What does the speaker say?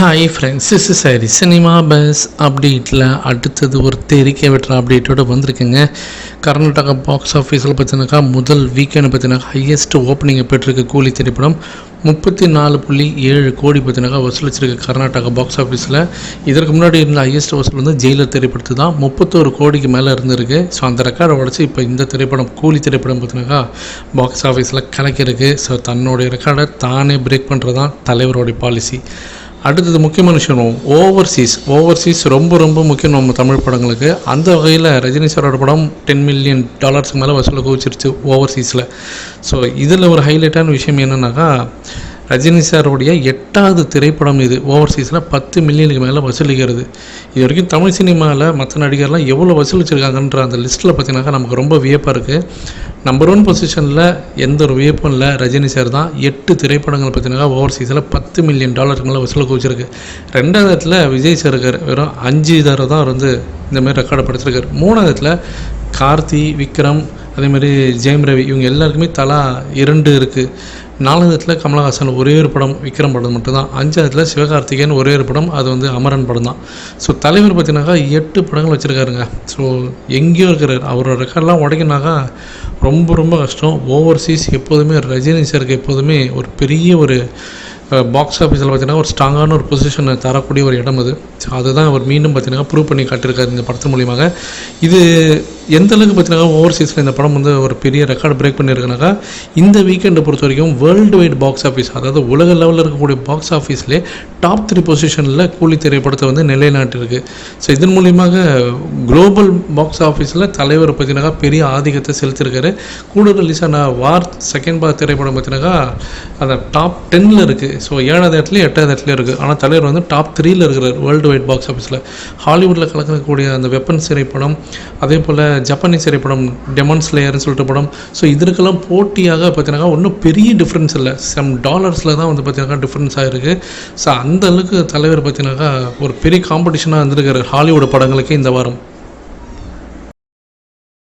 Hi friends is சரி cinema buzz அப்டேட்டில் அடுத்தது ஒரு தெரிக்கை வெட்டுற அப்டேட்டோட வந்திருக்குங்க. கர்நாடகா பாக்ஸ் ஆஃபீஸில் பார்த்தினாக்கா முதல் வீக்கெண்டு பார்த்தீங்கன்னா ஹையஸ்ட் ஓப்பனிங்கை பெற்றிருக்க கூலி திரைப்படம். முப்பத்தி நாலு புள்ளி ஏழு கோடி பார்த்தீங்கன்னாக்கா வசூலிச்சிருக்கு கர்நாடகா பாக்ஸ் ஆஃபீஸில் இதற்கு முன்னாடி இருந்த ஹையஸ்ட் வசூல் வந்து ஜெயிலர் திரைப்படத்து தான். முப்பத்தோரு கோடிக்கு மேலே இருந்திருக்கு. ஸோ அந்த ரெக்கார்டை உடச்சி இப்போ இந்த திரைப்படம் கூலி திரைப்படம் பார்த்தீங்கன்னாக்கா பாக்ஸ் ஆஃபீஸில் கலக்கிருக்கு ஸோ தன்னுடைய ரெக்கார்டை தானே பிரேக் பண்ணுறது தான் தலைவருடைய பாலிசி அடுத்தது முக்கியமான விஷயம் ஓவர்சீஸ் ஓவர்சீஸ் ரொம்ப ரொம்ப முக்கியம் நம்ம தமிழ் படங்களுக்கு. அந்த வகையில் ரஜினி சாரோட படம் டென் மில்லியன் டாலர்ஸ்க்கு மேலே வசூலை குவிச்சிருச்சு ஓவர்சீஸில் ஸோ இதில் ஒரு ஹைலைட்டான விஷயம் என்னென்னாக்கா ரஜினி சாருடைய எட்டாவது திரைப்படம் இது ஓவர்சீஸில் பத்து மில்லியனுக்கு மேலே வசூலிக்கிறது. இது வரைக்கும் தமிழ் சினிமாவில் மற்ற நடிகர்லாம் எவ்வளோ வசூலிச்சிருக்காங்கன்ற அந்த லிஸ்ட்டில் பார்த்தீங்கன்னாக்கா நமக்கு ரொம்ப வியப்பாக இருக்குது நம்பர் ஒன் பொசிஷனில் எந்த ஒரு வியப்பும் இல்லை ரஜினி சார் தான் எட்டு திரைப்படங்கள் பார்த்தீங்கன்னா ஓவர்சீஸில் பத்து மில்லியன் டாலருங்களை வசூல் குவிச்சிருக்கு. ரெண்டாவது இடத்துல விஜய் சார் இருக்கார். வெறும் அஞ்சு தடவை தான் அவர் வந்து இந்தமாதிரி ரெக்கார்டை படுத்திருக்கார். மூணாவது இடத்துல கார்த்தி விக்ரம் அதேமாதிரி ஜெயம் ரவி இவங்க எல்லாருக்குமே தலா இரண்டு இருக்குது நாலாவதுல கமலஹாசன் ஒரே ஒரு படம் விக்ரம் படம் மட்டும்தான். அஞ்சாவதுல சிவகார்த்திகேயன் ஒரே ஒரு படம் அது வந்து அமரன் படம் தான். ஸோ தலைவர் பார்த்தீங்கன்னாக்கா எட்டு படங்கள் வச்சுருக்காருங்க. ஸோ எங்கேயோ இருக்கிறார். அவரோட ரெக்கார்ட்லாம் உடைக்கினாக்கா ரொம்ப ரொம்ப கஷ்டம். ஓவர்சீஸ் எப்போதுமே ரஜினி சாருக்கு எப்போதுமே ஒரு பெரிய ஒரு பாக்ஸ் ஆஃபீஸில் பார்த்தீங்கன்னா ஒரு ஸ்ட்ராங்கான ஒரு பொசிஷனை தரக்கூடிய ஒரு இடம் அது. ஸோ அதுதான் அவர் மீண்டும் பார்த்தீங்கன்னா ப்ரூவ் பண்ணி காட்டியிருக்காரு இந்த படத்தின் மூலியமாக. இது எந்த அளவுக்கு பார்த்தீங்கன்னா ஓவர்சீஸில் இந்த படம் வந்து ஒரு பெரிய ரெக்கார்டு பிரேக் பண்ணியிருக்கனாக்கா இந்த வீக்கெண்டை பொறுத்த வரைக்கும் வேர்ல்டு வைட் பாக்ஸ் ஆஃபீஸ் அதாவது உலக லெவலில் இருக்கக்கூடிய பாக்ஸ் ஆஃபீஸ்லேயே டாப் த்ரீ பொசிஷனில் கூலி திரைப்படத்தை வந்து நிலைநாட்டிருக்கு ஸோ இதன் மூலியமாக குளோபல் பாக்ஸ் ஆஃபீஸில் தலைவர் பார்த்தீங்கன்னாக்கா பெரிய ஆதிக்கத்தை செலுத்தியிருக்காரு. கூட ரிலீஸ் ஆன வார் செகண்ட் பார் திரைப்படம் பார்த்தீங்கன்னாக்கா அந்த டாப் டென்னில் இருக்குது ஸோ ஏழாவது இடத்துல எட்டாவது இடத்துல இருக்குது ஆனால் தலைவர் வந்து டாப் த்ரீயில் இருக்கிறார் வேர்ல்டு வைட் பாக்ஸ் ஆஃபீஸில் ஹாலிவுட்டில் கலக்கக்கூடிய அந்த வெப்பன் திரைப்படம் அதே போல் ஜப்பானீஸ் திரைப்படம் டெமன் ஸ்லேயர்னு சொல்லிட்டு படம். ஸோ இதற்கெல்லாம் போட்டியாக பார்த்தீங்கன்னா ஒன்றும் பெரிய டிஃப்ரென்ஸ் இல்லை. சம் டாலர்ஸில் தான் வந்து பார்த்தீங்கன்னா டிஃப்ரென்ஸாக இருக்குது ஸோ அந்த அளவுக்கு தலைவர் பார்த்தீங்கன்னாக்கா ஒரு பெரிய காம்படிஷனாக இருந்திருக்காரு ஹாலிவுட் படங்களுக்கே இந்த வாரம்.